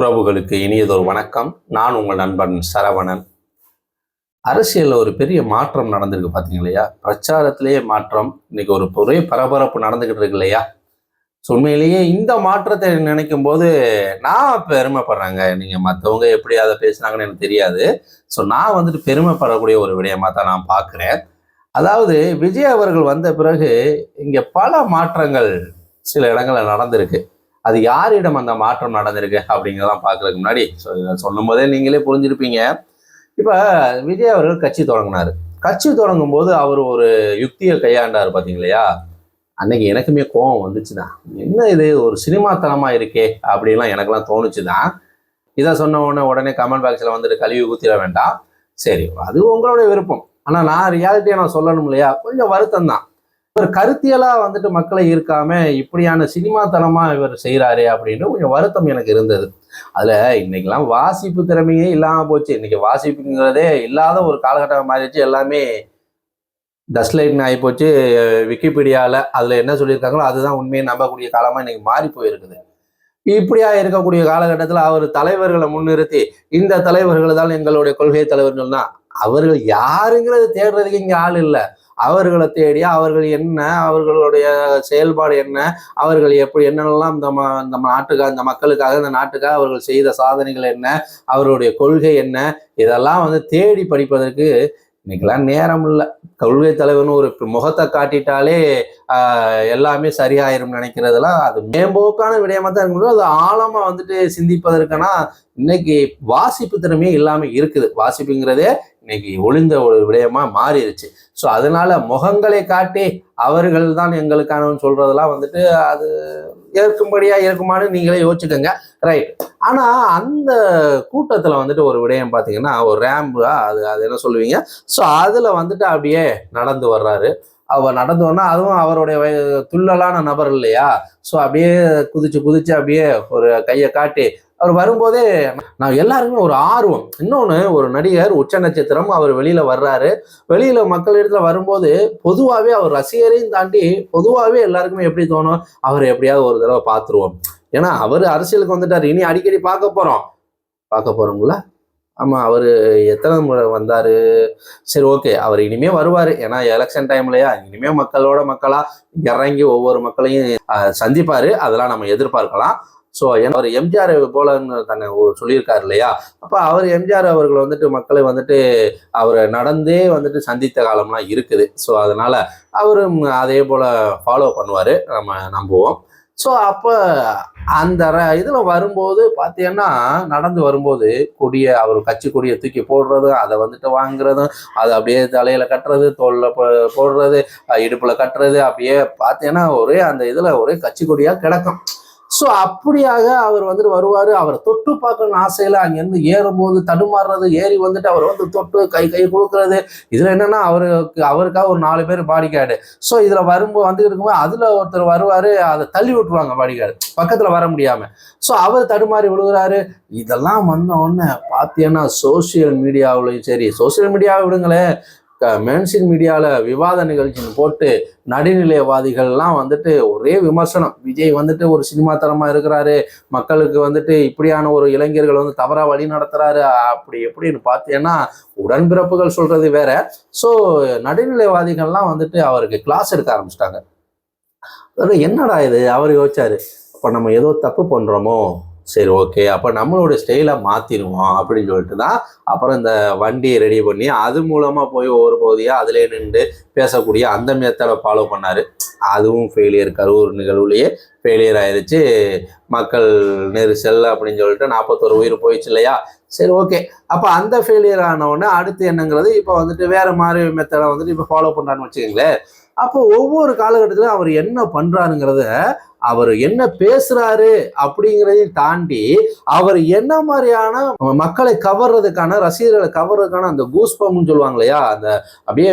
உறவுகளுக்கு இனியதொரு வணக்கம். நான் உங்கள் நண்பன் சரவணன். அரசியலில் ஒரு பெரிய மாற்றம் நடந்திருக்கு பார்த்தீங்க இல்லையா? பிரச்சாரத்திலேயே மாற்றம் இன்னைக்கு ஒரு பெரிய பரபரப்பு நடந்துக்கிட்டு இருக்கு இல்லையா? உண்மையிலேயே இந்த மாற்றத்தை நினைக்கும் போது நான் பெருமைப்படுறேங்க. நீங்கள் மற்றவங்க எப்படி அதை பேசுனாங்கன்னு எனக்கு தெரியாது. ஸோ நான் வந்துட்டு பெருமைப்படக்கூடிய ஒரு விடயமாக தான் நான் பார்க்குறேன் அதாவது விஜய் அவர்கள் வந்த பிறகு இங்கே பல மாற்றங்கள் சில இடங்களில் நடந்திருக்கு. அது யாரிடம் அந்த மாற்றம் நடந்திருக்கு அப்படிங்கிறதான் பார்க்கறதுக்கு முன்னாடி சொல்லும் போதே நீங்களே புரிஞ்சிருப்பீங்க. இப்போ விஜய் அவர்கள் கட்சி தொடங்கினார். கட்சி தொடங்கும் போது அவர் ஒரு யுக்தியை கையாண்டார் பார்த்தீங்களையா அன்னைக்கு எனக்குமே கோபம் வந்துச்சுதான் என்ன இது ஒரு சினிமாத்தனமாக இருக்கே அப்படின்லாம் எனக்கெல்லாம் தோணுச்சுதான் இதை சொன்ன உடனே உடனே கமெண்ட் பாக்ஸில் வந்துட்டு கழுவி ஊற்றிட வேண்டாம். சரி அது உங்களுடைய விருப்பம். ஆனால் நான் ரியாலிட்டியை நான் சொல்லணும் இல்லையா? கொஞ்சம் வருத்தம் தான் ஒரு கருத்தியலா வந்துட்டு மக்களை ஈர்க்காம இப்படியான சினிமா தனமா இவர் செய்கிறாரே அப்படின்னு கொஞ்சம் வருத்தம் எனக்கு இருந்தது. அதுல இன்னைக்கெல்லாம் வாசிப்பு திறமையே இல்லாம போச்சு. இன்னைக்கு வாசிப்புங்கிறதே இல்லாத ஒரு காலகட்டம் மாறிடுச்சு. எல்லாமே டஸ்ட்லைட்னு ஆகி போச்சு விக்கிபீடியாவில் அதில் என்ன சொல்லியிருக்காங்களோ அதுதான் உண்மையை நம்பக்கூடிய காலமாக இன்னைக்கு மாறி போயிருக்குது. இப்படியா இருக்கக்கூடிய காலகட்டத்தில் அவர் தலைவர்களை முன்னிறுத்தி இந்த தலைவர்கள் தான் எங்களுடைய கொள்கை தலைவர்கள்னா அவர்கள் யாருங்கிறது தேடுறதுக்கு இங்கே ஆள் இல்லை. அவர்களை தேடி அவர்கள் என்ன அவர்களுடைய செயல்பாடு என்ன அவர்கள் எப்படி என்னென்னலாம் இந்த ம இந்த நாட்டுக்காக இந்த மக்களுக்காக இந்த நாட்டுக்காக அவர்கள் செய்த சாதனைகள் என்ன அவருடைய கொள்கை என்ன இதெல்லாம் வந்து தேடி படிப்பதற்கு இன்னைக்கெல்லாம் நேரம் இல்லை. கொள்கை தலைவர்னு ஒரு முகத்தை காட்டிட்டாலே எல்லாமே சரியாயிரும் நினைக்கிறதெல்லாம் அது மேம்போக்கான விடயமா தான் இருக்கணும் அது ஆழமாக வந்துட்டு சிந்திப்பதற்கான இன்னைக்கு வாசிப்பு திறமையே இல்லாமல் இருக்குது. வாசிப்புங்கிறதே இன்னைக்கு ஒளிந்த ஒரு விடயமா மாறிடுச்சு ஸோ அதனால முகங்களை காட்டி அவர்கள் தான் எங்களுக்கானவன்னு சொல்றதெல்லாம் வந்துட்டு அது ஏற்கும்படியா இருக்குமானு நீங்களே யோசிச்சுக்கோங்க. ரைட் ஆனா அந்த கூட்டத்துல வந்துட்டு ஒரு விடயம் பாத்தீங்கன்னா ஒரு ரேம்பு அது அது என்ன சொல்லுவீங்க? ஸோ அதுல வந்துட்டு அப்படியே நடந்து வர்றாரு. அவர் நடந்து வந்தா அதுவும் அவருடைய வய- துள்ளலான நபர் இல்லையா? ஸோ அப்படியே குதிச்சு குதிச்சு அப்படியே ஒரு கையை காட்டி அவர் வரும்போதே நான் எல்லாருக்குமே ஒரு ஆர்வம். இன்னொன்று ஒரு நடிகர் உச்ச நட்சத்திரம் அவர் வெளியில வர்றாரு. வெளியில மக்கள் இடத்துல வரும்போது பொதுவாகவே அவர் ரசிகரையும் தாண்டி பொதுவாகவே எல்லாருக்குமே எப்படி தோணும்? அவர் எப்படியாவது ஒரு தடவை பார்த்துருவோம். ஏன்னா அவர் அரசியலுக்கு வந்துட்டார். இனி அடிக்கடி பார்க்க போறோம். பார்க்க போறோம்ல? ஆமா அவர் எத்தனை முறை வந்தாரு? சரி ஓகே. அவர் இனிமே வருவாரு. ஏன்னா எலெக்ஷன் டைம்லயா இனிமே மக்களோட மக்களாக இறங்கி ஒவ்வொரு மக்களையும் சந்திப்பார் சந்திப்பாரு. அதெல்லாம் நம்ம எதிர்பார்க்கலாம். ஸோ அவர் எம்ஜிஆர் போலன்னு தன்னை சொல்லியிருக்காரு இல்லையா? அப்போ அவர் எம்ஜிஆர் அவர்கள் வந்துட்டு மக்களை வந்துட்டு அவரை நடந்தே வந்துட்டு சந்தித்த காலம்லாம் இருக்குது. ஸோ அதனால அவரும் அதே போல் ஃபாலோ பண்ணுவார். நம்ம நம்புவோம். ஸோ அப்போ அந்த இதில் வரும்போது பார்த்தீங்கன்னா நடந்து வரும்போது கொடியை அவர் கட்சி கொடியை தூக்கி போடுறதும் அதை வந்துட்டு வாங்குறதும் அதை அப்படியே தலையில் கட்டுறது தோல்ல போடுறது இடுப்பில் கட்டுறது அப்படியே பார்த்தீங்கன்னா ஒரே அந்த இதில் ஒரே கட்சி கொடியாக கிடக்கும். ஸோ அப்படியாக அவர் வந்துட்டு வருவார். அவரை தொட்டு பார்க்கணும்னு ஆசையில் அங்கேருந்து ஏறும்போது தடுமாறுறது ஏறி வந்துட்டு அவர் வந்து தொட்டு கை கை கொடுக்கறது. இதில் என்னென்னா அவருக்கு அவருக்காக ஒரு நாலு பேர் பாடிக்காடு ஸோ இதில் வரும்போது வந்துட்டு இருக்கும்போது அதில் ஒருத்தர் வருவார் அதை தள்ளி விட்டுருவாங்க பாடிக்காடு பக்கத்தில் வர முடியாமல் ஸோ அவர் தடுமாறி விழுகிறாரு. இதெல்லாம் வந்த உடனே பார்த்தீங்கன்னா சோசியல் மீடியாவிலையும் சரி சோசியல் மீடியாவை விடுங்களேன். மென்ஷின் மீடியாவில் விவாத நிகழ்ச்சின்னு போட்டு நடுநிலையவாதிகள்லாம் வந்துட்டு ஒரே விமர்சனம். விஜய் வந்துட்டு ஒரு சினிமாத்தனமாக இருக்கிறாரு. மக்களுக்கு வந்துட்டு இப்படியான ஒரு இளைஞர்கள் வந்து தவறாக வழி நடத்துகிறாரு அப்படி எப்படின்னு பார்த்தீங்கன்னா உடன்பிறப்புகள் சொல்கிறது வேற. ஸோ நடுநிலைவாதிகள்லாம் வந்துட்டு அவருக்கு கிளாஸ் எடுக்க ஆரம்பிச்சிட்டாங்க. அதாவது என்னடா இது? அவர் யோசிச்சாரு. அப்போ நம்ம ஏதோ தப்பு பண்ணுறோமோ சரி ஓகே அப்போ நம்மளோட ஸ்டைலை மாற்றிடுவோம் அப்படின்னு சொல்லிட்டு தான் அப்புறம் இந்த வண்டியை ரெடி பண்ணி அது மூலமாக போய் ஒவ்வொரு பகுதியாக அதிலே நின்று பேசக்கூடிய அந்த மெத்தடை ஃபாலோ பண்ணார். அதுவும் ஃபெயிலியர் கரூர் நிகழ்வுலேயே ஃபெயிலியர் ஆயிடுச்சு மக்கள் நெரிசல் அப்படின்னு சொல்லிட்டு நாற்பத்தொரு உயிர் போயிடுச்சு இல்லையா? சரி ஓகே அப்போ அந்த ஃபெயிலியர் ஆனவுடனே அடுத்து என்னங்கிறது இப்போ வந்துட்டு வேறு மாதிரி மெத்தடை வந்துட்டு இப்போ ஃபாலோ பண்ணுறான்னு வச்சுக்கோங்களேன். அப்போ ஒவ்வொரு காலகட்டத்திலும் அவர் என்ன பண்ணுறாருங்கிறத அவர் என்ன பேசுறாரு அப்படிங்கிறதையும் தாண்டி அவர் என்ன மாதிரியான மக்களை கவர்றதுக்கான ரசிகர்களை கவர்றதுக்கான அந்த கூஸ்பம்னு சொல்லுவாங்க இல்லையா அந்த அப்படியே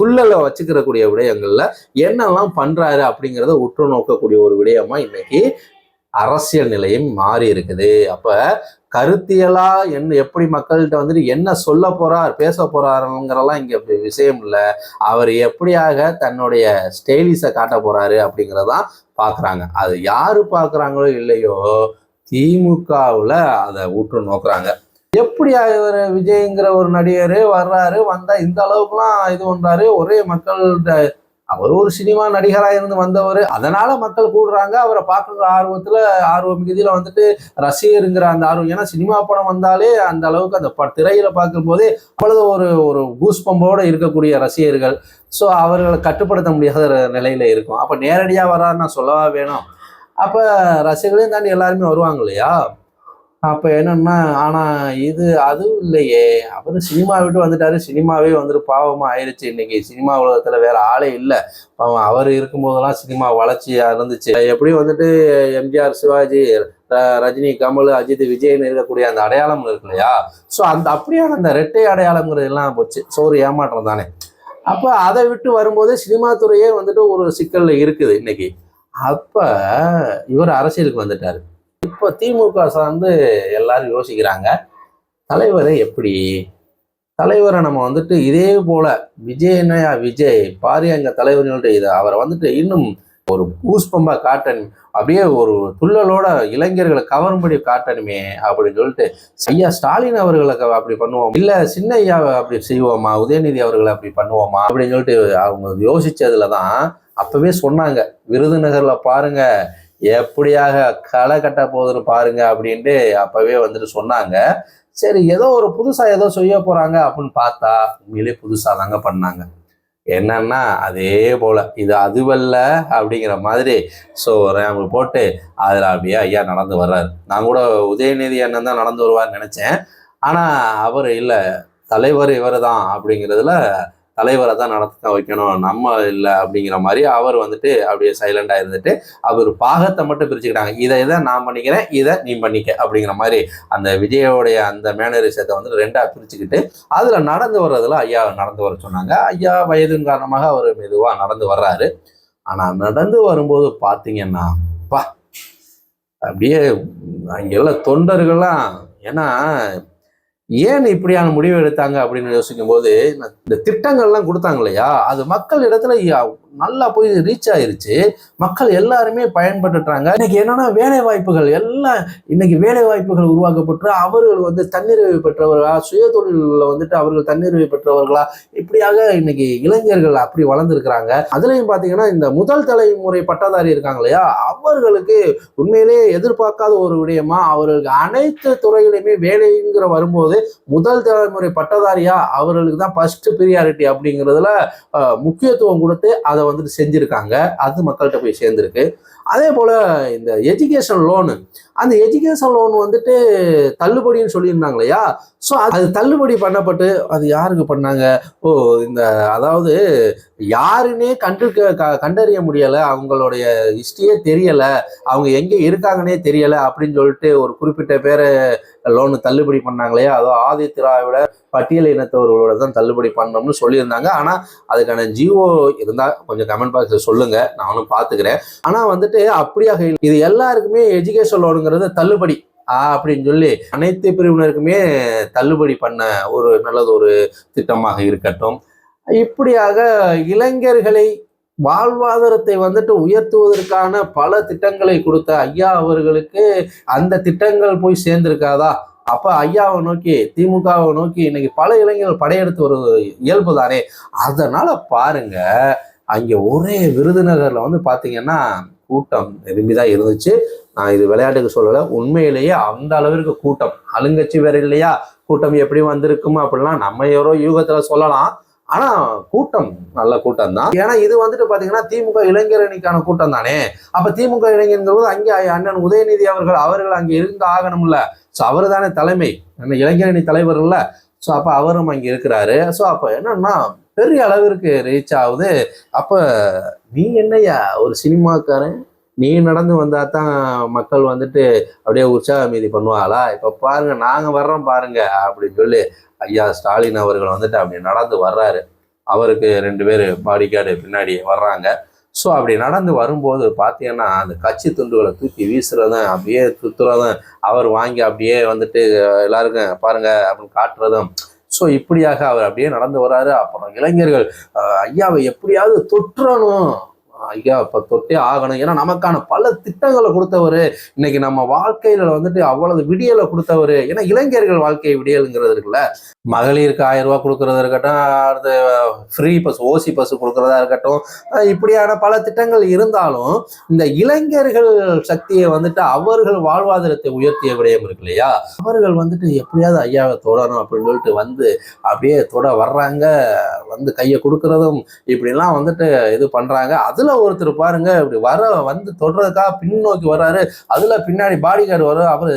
துள்ளலை வச்சுக்கிறக்கூடிய விடயங்கள்ல என்னெல்லாம் பண்றாரு அப்படிங்கிறத உற்று நோக்கக்கூடிய ஒரு விடயமா இன்னைக்கு அரசியல் நிலையம் மாறி இருக்குது. அப்ப கருத்தியலா என்ன எப்படி மக்கள்கிட்ட வந்துட்டு என்ன சொல்ல போறார் பேச போறாருங்கிறலாம் இங்க அப்படி விஷயம் இல்லை. அவர் எப்படியாக தன்னுடைய ஸ்டைலிஸை காட்ட போறாரு அப்படிங்கிறதான் பார்க்குறாங்க அது யார் பார்க்குறாங்களோ இல்லையோ திமுகவில் அதை ஊற்று நோக்குறாங்க. எப்படி இவர் விஜய்ங்கிற ஒரு நடிகர் வர்றாரு வந்தால் இந்த அளவுக்குலாம் இது பண்ணுறாரு ஒரே மக்கள்கிட்ட அவர் ஒரு சினிமா நடிகராக இருந்து வந்தவர். அதனால மக்கள் கூடுறாங்க. அவரை பார்க்குற ஆர்வத்தில் ஆர்வ மிகுதியில் வந்துட்டு ரசிகருங்கிற அந்த ஆர்வம். ஏன்னா சினிமா படம் வந்தாலே அந்த அளவுக்கு அந்த ப- திரையில பார்க்கும்போதே அவ்வளவு ஒரு ஒரு கூஸ்பம்போட இருக்கக்கூடிய ரசிகர்கள். ஸோ அவர்களை கட்டுப்படுத்த முடியாத ஒரு நிலையில இருக்கும். அப்ப நேரடியா நான் சொல்லவா வேணும்? அப்போ ரசிகர்களையும் தாண்டி எல்லாருமே வருவாங்க இல்லையா? அப்ப என்னன்னா ஆனா இது அதுவும் இல்லையே. அப்புறம் சினிமா விட்டு வந்துட்டாரு. சினிமாவே வந்துட்டு பாவமா ஆயிருச்சு. இன்னைக்கு சினிமா உலகத்துல வேற ஆளே இல்லை. பாவம் அவர் இருக்கும்போதெல்லாம் சினிமா வளர்ச்சியா இருந்துச்சு. எப்படி வந்துட்டு எம்ஜிஆர் சிவாஜி ர- ரஜினி கமல் அஜித் விஜய்னு இருக்கக்கூடிய அந்த அடையாளம் இருக்கு இல்லையா? ஸோ அந்த அப்படியான அந்த ரெட்டை அடையாளங்கிறது எல்லாம் போச்சு. ஸோ ஒரு ஏமாற்றம் தானே. அப்போ அதை விட்டு வரும்போது சினிமா துறையே வந்துட்டு ஒரு சிக்கல்ல இருக்குது இன்னைக்கு. அப்ப இவர் அரசியலுக்கு வந்துட்டாரு. இப்போ திமுக சார்ந்து எல்லாரும் யோசிக்கிறாங்க தலைவரை எப்படி? தலைவரை நம்ம வந்துட்டு இதே போல விஜயனயா விஜய் பாரியாங்க தலைவர்கள்ட்ட இது அவரை வந்துட்டு இன்னும் ஒரு பூஸ்பம்பா காட்டணும் அப்படியே ஒரு துள்ளலோட இளைஞர்களை கவரும்படி காட்டணுமே அப்படின்னு சொல்லிட்டு ஐயா ஸ்டாலின் அவர்களை அப்படி பண்ணுவோம்? இல்ல சின்ன ஐயாவை அப்படி செய்வோமா? உதயநிதி அவர்களை அப்படி பண்ணுவோமா? அப்படின்னு சொல்லிட்டு அவங்க யோசிச்சதுல தான் அப்பவே சொன்னாங்க விருதுநகர்ல பாருங்க எப்படியாக களை கட்ட போகுதுன்னு பாருங்க அப்படின்ட்டு அப்பவே வந்துட்டு சொன்னாங்க. சரி ஏதோ ஒரு புதுசா ஏதோ செய்ய போறாங்க அப்படின்னு பார்த்தா உண்மையிலே புதுசா தாங்க பண்ணாங்க. என்னன்னா அதே போல இது அதுவல்ல அப்படிங்கிற மாதிரி ஸோ ரேம்பு போட்டு அதில் அப்படியே ஐயா நடந்து வர்றாரு. நான் கூட உதயநிதி அண்ணன் தான் நடந்து வருவார்னு நினைச்சேன். ஆனால் அவர் இல்லை தலைவர் இவர் தான் அப்படிங்கிறதுல தலைவரை தான் நடத்த வைக்கணும் நம்ம இல்லை அப்படிங்கிற மாதிரி அவர் வந்துட்டு அப்படியே சைலண்டாக இருந்துட்டு அவர் பாகத்தை மட்டும் பிரிச்சுக்கிட்டாங்க. இதை இதை நான் பண்ணிக்கிறேன் இதை நீ பண்ணிக்க அப்படிங்கிற மாதிரி அந்த விஜயோடைய அந்த மேனரிசத்தை வந்து ரெண்டாக பிரிச்சுக்கிட்டு அதில் நடந்து வர்றதுல ஐயா நடந்து வர சொன்னாங்க. ஐயா வயதின் காரணமாக அவர் மெதுவாக நடந்து வர்றாரு. ஆனால் நடந்து வரும்போது பார்த்தீங்கன்னா பா அப்படியே அங்கெல்லாம் தொண்டர்கள்லாம் ஏன்னா ஏன் இப்படியான முடிவு எடுத்தாங்க அப்படின்னு யோசிக்கும் போது இந்த திட்டங்கள்லாம் கொடுத்தாங்க இல்லையா? அது மக்கள் இடத்துல நல்லா போய் ரீச் ஆயிருச்சு. மக்கள் எல்லாருமே பயன்பட்டுட்டாங்க. இன்னைக்கு என்னன்னா வேலை வாய்ப்புகள் எல்லாம் இன்னைக்கு வேலை வாய்ப்புகள் உருவாக்கப்பட்டு அவர்கள் வந்து தன்னிறைவு பெற்றவர்களா சுய தொழிலில் வந்துட்டு அவர்கள் தன்னிறைவு பெற்றவர்களா இப்படியாக இன்னைக்கு இளைஞர்கள் அப்படி வளர்ந்துருக்கிறாங்க. அதுலயும் பாத்தீங்கன்னா இந்த முதல் தலைமுறை பட்டதாரி இருக்காங்க இல்லையா? அவர்களுக்கு உண்மையிலேயே எதிர்பார்க்காத ஒரு விடயமா அவர்களுக்கு அனைத்து துறையிலுமே வேலைங்கிற வரும்போது முதல் தலைமுறை பட்டதாரியா அவர்களுக்கு தான் ஃபர்ஸ்ட் ப்ரியாரிட்டி அப்படிங்கிறதுல அஹ், முக்கியத்துவம் கொடுத்து அதை வந்துட்டு செஞ்சிருக்காங்க. அது மக்கள்கிட்ட போய் சேர்ந்துருக்கு. அதே போல் இந்த எஜுகேஷன் லோனு அந்த எஜுகேஷன் லோன் வந்துட்டு தள்ளுபடின்னு சொல்லியிருந்தாங்க இல்லையா? ஸோ அது தள்ளுபடி பண்ணப்பட்டு அது யாருக்கு பண்ணாங்க? ஓ இந்த அதாவது யாருன்னே கண்டு க- கண்டறிய முடியலை. அவங்களுடைய ஹிஸ்ட்ரியே தெரியலை. அவங்க எங்கே இருக்காங்கன்னே தெரியலை அப்படின்னு சொல்லிட்டு ஒரு குறிப்பிட்ட பேரை லோனு தள்ளுபடி பண்ணாங்களே அதோ ஆதி திராவிட பட்டியல் இனத்தவர்களோட தான் தள்ளுபடி பண்ணோம்னு சொல்லியிருந்தாங்க. ஆனால் அதுக்கான ஜிஓ இருந்தால் கொஞ்சம் கமெண்ட் பாக்ஸில் சொல்லுங்கள் நானும் பார்த்துக்கிறேன். ஆனால் வந்துட்டு அப்படியாக இது எல்லாருக்குமே எஜுகேஷன் லோனுங்கிறது தள்ளுபடி. ஆ, அப்படின்னு சொல்லி அனைத்து பிரிவினருக்குமே தள்ளுபடி பண்ண ஒரு நல்லது ஒரு திட்டமாக இருக்கட்டும். இப்படியாக இளைஞர்களை வாழ்வாதாரத்தை வந்துட்டு உயர்த்துவதற்கான பல திட்டங்களை கொடுத்த ஐயா அவர்களுக்கு அந்த திட்டங்கள் போய் சேர்ந்திருக்காதா? அப்ப ஐயாவை நோக்கி திமுகவை நோக்கி இன்னைக்கு பல இளைஞர்கள் படையெடுத்து வருவது இயல்பு தானே அதனால பாருங்க அங்கே ஒரே விருதுநகரில் வந்து பார்த்தீங்கன்னா கூட்டம் விரும்பிதான் இருந்துச்சு. நான் இது விளையாட்டுக்கு சொல்லலை உண்மையிலேயே அந்த அளவிற்கு கூட்டம். அலுங்கட்சி வேற இல்லையா? கூட்டம் எப்படி வந்திருக்குமா அப்படிலாம் நம்ம யாரோ யூகத்துல சொல்லலாம். ஆனா கூட்டம் நல்ல கூட்டம் தான் ஏன்னா இது வந்துட்டு பாத்தீங்கன்னா திமுக இளைஞர் அணிக்கான கூட்டம் தானே அப்ப திமுக இளைஞர்கள் அங்கே அண்ணன் உதயநிதி அவர்கள் அவர்கள் அங்கே இருந்து ஆகணும்ல. ஸோ அவர் தானே தலைமை. நம்ம இளைஞரணி தலைவர்ல ஸோ அப்ப அவரும் அங்கே இருக்கிறாரு. ஸோ அப்ப என்னன்னா பெரிய அளவிற்கு ரீச் ஆகுது. அப்போ நீ என்னய்யா? ஒரு சினிமாக்காரன் நீ நடந்து வந்தால் தான் மக்கள் வந்துட்டு அப்படியே உற்சாக மீதி பண்ணுவாங்களா? இப்போ பாருங்க நாங்கள் வர்றோம் பாருங்க அப்படின்னு சொல்லி ஐயா ஸ்டாலின் அவர்கள் வந்துட்டு அப்படி நடந்து வர்றாரு. அவருக்கு ரெண்டு பேர் பாடி கார்டு பின்னாடி வர்றாங்க. ஸோ அப்படி நடந்து வரும்போது பார்த்தீங்கன்னா அந்த கட்சி துண்டுகளை தூக்கி வீசுறதும் அப்படியே துத்துறதும் அவர் வாங்கி அப்படியே வந்துட்டு எல்லாருக்கும் பாருங்க அப்படின்னு காட்டுறதும் ஸோ இப்படியாக அவர் அப்படியே நடந்து வர்றாரு அப்புறம் இளைஞர்கள் ஐயாவை எப்படியாவது தொற்றணும். ஐயா இப்போ தொட்டே ஆகணும். ஏன்னா நமக்கான பல திட்டங்களை கொடுத்தவர் இன்னைக்கு நம்ம வாழ்க்கையில வந்துட்டு அவ்வளவு விடியலை கொடுத்தவர். ஏன்னா இளைஞர்கள் வாழ்க்கை விடியலுங்கிறது இருக்குல்ல. மகளிருக்கு ஆயிரம் ரூபா கொடுக்கறதா இருக்கட்டும் அடுத்து ஃப்ரீ பஸ் ஓசி பஸ் கொடுக்கறதா இருக்கட்டும் இப்படியான பல திட்டங்கள் இருந்தாலும் இந்த இளைஞர்கள் சக்தியை வந்துட்டு அவர்கள் வாழ்வாதாரத்தை உயர்த்திய விடயம் இருக்கு இல்லையா? அவர்கள் வந்துட்டு எப்படியாவது ஐயாவை தொடரணும் அப்படின்னு சொல்லிட்டு வந்து அப்படியே தொட வர்றாங்க. வந்து கையை கொடுக்கறதும் இப்படிலாம் வந்துட்டு இது பண்றாங்க. அதுல ஒருத்தர் பாருங்க இப்படி வர வந்து தொடுறதுக்காக பின்னோக்கி வர்றாரு. அதுல பின்னாடி பாடிகார்டு வர அவரு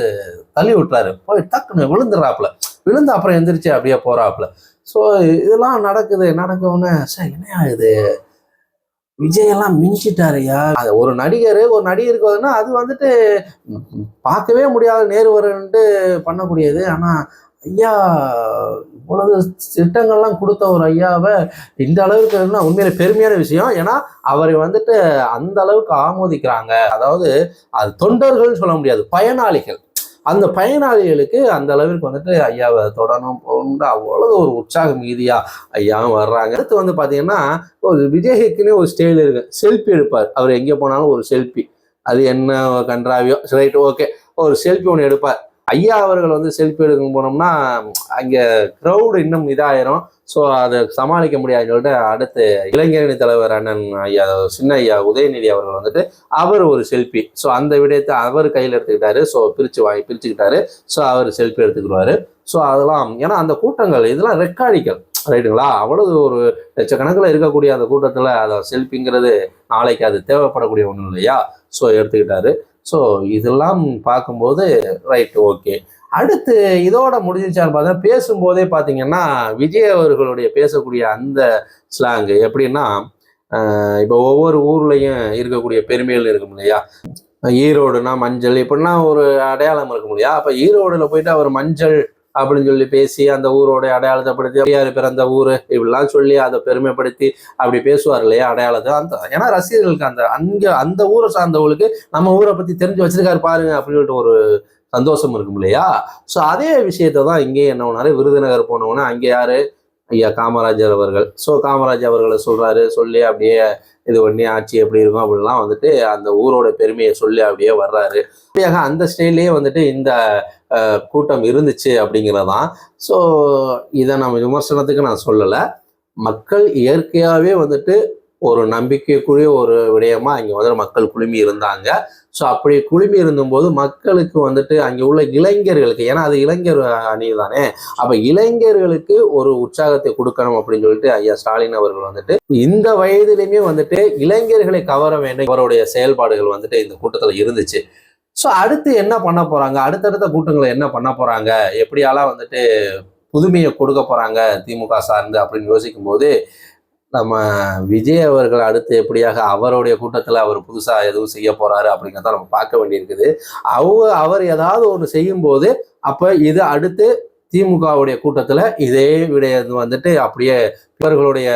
தள்ளி விட்டுறாரு. போய் டக்குன்னு விழுந்துடுறாப்புல. விழுந்து அப்புறம் எந்திரிச்சு அப்படியே போறாப்புல. ஸோ இதெல்லாம் நடக்குது. நடக்கவுன்னு சார் என்ன இது விஜய் எல்லாம் மிஞ்சிட்டாருயா ஒரு நடிகர் ஒரு நடிகருக்கு வந்துன்னா அது வந்துட்டு பார்க்கவே முடியாத நேரு வரன்ட்டு பண்ணக்கூடியது. ஆனால் ஐயா உனது திட்டங்கள்லாம் கொடுத்த ஒரு ஐயாவை இந்த அளவுக்கு இருந்தா உண்மையில பெருமையான விஷயம். ஏன்னா அவரை வந்துட்டு அந்த அளவுக்கு ஆமோதிக்கிறாங்க. அதாவது அது தொண்டர்கள்னு சொல்ல முடியாது பயனாளிகள். அந்த பயனாளிகளுக்கு அந்த அளவிற்கு வந்துட்டு ஐயாவை தொடணும் போகணும்னு அவ்வளவு ஒரு உற்சாக மீதியா ஐயாவும் வர்றாங்க. அடுத்து வந்து பாத்தீங்கன்னா ஒரு விஜய்க்குன்னு ஒரு ஸ்டைல் இருக்கு. செல்ஃபி எடுப்பார். அவர் எங்கே போனாலும் ஒரு செல்ஃபி அது என்ன கன்றாவியோ ரைட் ஓகே ஒரு செல்ஃபி ஒன்று எடுப்பார். ஐயா அவர்கள் வந்து செல்ஃபி எடுக்க போனோம்னா அங்கே க்ரௌடு இன்னும் இதாயிரும். ஸோ அதை சமாளிக்க முடியாதுன்னு சொல்லிட்டு அடுத்து இளைஞரணி தலைவர் அண்ணன் ஐயா சின்ன ஐயா உதயநிதி அவர்கள் வந்துட்டு அவர் ஒரு செல்ஃபி ஸோ அந்த விடயத்தை அவர் கையில் எடுத்துக்கிட்டாரு. ஸோ பிரித்து வாங்கி பிரிச்சுக்கிட்டாரு. ஸோ அவர் செல்ஃபி எடுத்துக்கிடுவாரு. ஸோ அதெல்லாம் ஏன்னா அந்த கூட்டங்கள் இதெல்லாம் ரெக்கார்டிக்கல் ரைட்டுங்களா? அவ்வளவு ஒரு லட்சக்கணக்கில் இருக்கக்கூடிய அந்த கூட்டத்தில் அதை செல்ஃபிங்கிறது நாளைக்கு அது தேவைப்படக்கூடிய ஒன்றும் இல்லையா? ஸோ எடுத்துக்கிட்டாரு. ஸோ இதெல்லாம் பார்க்கும்போது ரைட்டு ஓகே அடுத்து இதோட முடிஞ்சிச்சான்னு பார்த்தா பேசும்போதே பார்த்தீங்கன்னா விஜய் அவர்களுடைய பேசக்கூடிய அந்த ஸ்லாங்கு எப்படின்னா இப்போ ஒவ்வொரு ஊர்லேயும் இருக்கக்கூடிய பெருமைகள் இருக்கும் இல்லையா? ஈரோடுனா மஞ்சள் இப்படின்னா ஒரு அடையாளம் இருக்கும் இல்லையா? அப்போ ஈரோடில் போயிட்டு அவர் மஞ்சள் அப்படின்னு சொல்லி பேசி அந்த ஊரோட அடையாளத்தை படுத்தி பெரியார் பிறந்த ஊர் இப்படிலாம் சொல்லி அதை பெருமைப்படுத்தி அப்படி பேசுவார் இல்லையா அடையாளத்தை? அந்த ஏன்னா ரசிகர்களுக்கு அந்த அங்கே அந்த ஊரை சார்ந்தவங்களுக்கு நம்ம ஊரை பற்றி தெரிஞ்சு வச்சிருக்காரு பாருங்க அப்படின்னு சொல்லிட்டு ஒரு சந்தோஷம் இருக்கும் இல்லையா? ஸோ அதே விஷயத்தை தான் இங்கேயே என்ன பண்ணாரு? விருதுநகர் போனவொன்னே அங்கே யாரு? ஐயா காமராஜர் அவர்கள். ஸோ காமராஜர் அவர்களை சொல்கிறாரு சொல்லி அப்படியே இது பண்ணி ஆட்சி எப்படி இருக்கும் அப்படிலாம் வந்துட்டு அந்த ஊரோட பெருமையை சொல்லி அப்படியே வர்றாரு. அப்படியாக அந்த ஸ்டைல்லே வந்துட்டு இந்த கூட்டம் இருந்துச்சு அப்படிங்கிறதான். ஸோ இதை நம்ம விமர்சனத்துக்கு நான் சொல்லலை. மக்கள் இயற்கையாகவே வந்துட்டு ஒரு நம்பிக்கைக்குரிய ஒரு விடயமா அங்கே வந்து மக்கள் குழுமி இருந்தாங்க. ஸோ அப்படி குழுமி இருந்தபோது மக்களுக்கு வந்துட்டு அங்கே உள்ள இளைஞர்களுக்கு ஏன்னா அது இளைஞர் அணி தானே அப்போ இளைஞர்களுக்கு ஒரு உற்சாகத்தை கொடுக்கணும் அப்படின்னு சொல்லிட்டு ஐயா ஸ்டாலின் அவர்கள் வந்துட்டு இந்த வயதிலுமே வந்துட்டு இளைஞர்களை கவர வேண்டும். அவருடைய செயல்பாடுகள் வந்துட்டு இந்த கூட்டத்தில் இருந்துச்சு. ஸோ அடுத்து என்ன பண்ண போகிறாங்க அடுத்தடுத்த கூட்டங்களை என்ன பண்ண போகிறாங்க எப்படியெல்லாம் வந்துட்டு புதுமையை கொடுக்க போகிறாங்க திமுக சார்ந்து அப்படின்னு யோசிக்கும் போது நம்ம விஜய் அவர்கள் அடுத்து எப்படியாக அவருடைய கூட்டத்தில் அவர் புதுசாக எதுவும் செய்ய போறாரு அப்படிங்கிறத நம்ம பார்க்க வேண்டியிருக்குது. அவங்க அவர் ஏதாவது ஒன்று செய்யும்போது அப்போ இது அடுத்து திமுகவுடைய கூட்டத்தில் இதே விடைய வந்துட்டு அப்படியே இவர்களுடைய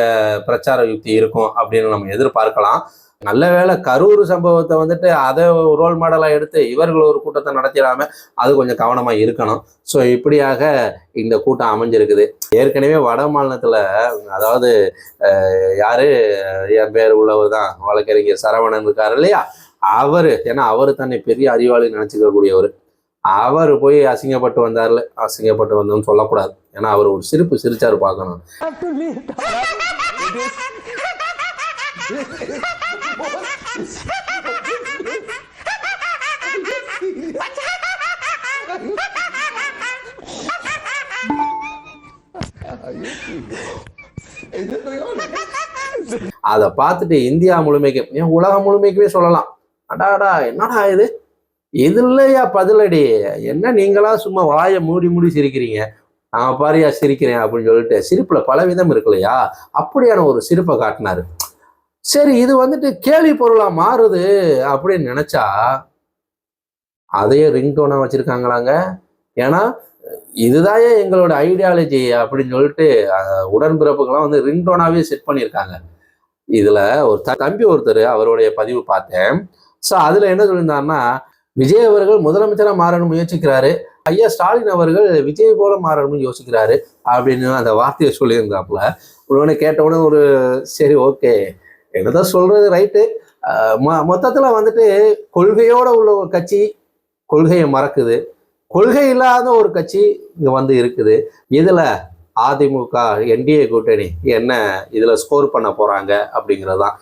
பிரச்சார யுக்தி இருக்கும் அப்படின்னு நம்ம எதிர்பார்க்கலாம். நல்ல வேளை கரூர் சம்பவத்தை வந்துட்டு அதை ரோல் மாடலாக எடுத்து இவர்கள் ஒரு கூட்டத்தை நடத்திடாம அது கொஞ்சம் கவனமாக இருக்கணும். ஸோ இப்படியாக இந்த கூட்டம் அமைஞ்சிருக்குது. ஏற்கனவே வட மாநிலத்தில் அதாவது யாரு? என் பேர் உள்ளவர் தான் வழக்கறிஞர் சரவணன் இருக்காரு இல்லையா? அவர் ஏன்னா அவர் தன்னை பெரிய அறிவாளி நினச்சிக்க கூடியவர் அவர் போய் அசிங்கப்பட்டு வந்தார்ல அசிங்கப்பட்டு வந்தோம்னு சொல்லக்கூடாது. ஏன்னா அவர் ஒரு சிரிப்பு சிரிச்சாரு பார்க்கணும். அதை பார்த்துட்டு இந்தியா முழுமைக்கும் ஏன் உலகம் முழுமைக்குமே சொல்லலாம். அடாடா என்னடா இது? இது இல்லையா பதிலடி? என்ன நீங்களா சும்மா வாயை மூடி மூடி சிரிக்கிறீங்க? நான் பாரியா சிரிக்கிறேன் அப்படின்னு சொல்லிட்டு சிரிப்புல பல விதம் இருக்கு இல்லையா அப்படியான ஒரு சிரிப்பை காட்டினாரு. சரி இது வந்துட்டு கேள்வி பொருளா மாறுது அப்படின்னு நினைச்சா அதையே ரிங்டோனா வச்சிருக்காங்களாங்க? ஏன்னா இதுதான் எங்களோட ஐடியாலஜி அப்படின்னு சொல்லிட்டு உடன்பிறப்புகள்லாம் வந்து ரிங்டோனாவே செட் பண்ணியிருக்காங்க. இதில் ஒரு த- தம்பி ஒருத்தர் அவருடைய பதிவு பார்த்தேன். ஸோ அதில் என்ன சொல்லியிருந்தாருன்னா விஜய் அவர்கள் முதலமைச்சராக மாறணும் முயற்சிக்கிறாரு. ஐயா ஸ்டாலின் அவர்கள் விஜய் போல மாறணும்னு யோசிக்கிறாரு அப்படின்னு அந்த வார்த்தையை சொல்லியிருந்தாப்புல. உடனே கேட்டவுடனே ஒரு சரி ஓகே என்னதான் சொல்றது ரைட்டு மொத்தத்தில் வந்துட்டு கொள்கையோட உள்ள ஒரு கட்சி கொள்கையை மறக்குது. கொள்கை இல்லாத ஒரு கட்சி இங்கே வந்து இருக்குது. இதில் அதிமுக என்டிஏ கூட்டணி. என்ன இதில் ஸ்கோர் பண்ண போகிறாங்க அப்படிங்கிறது தான்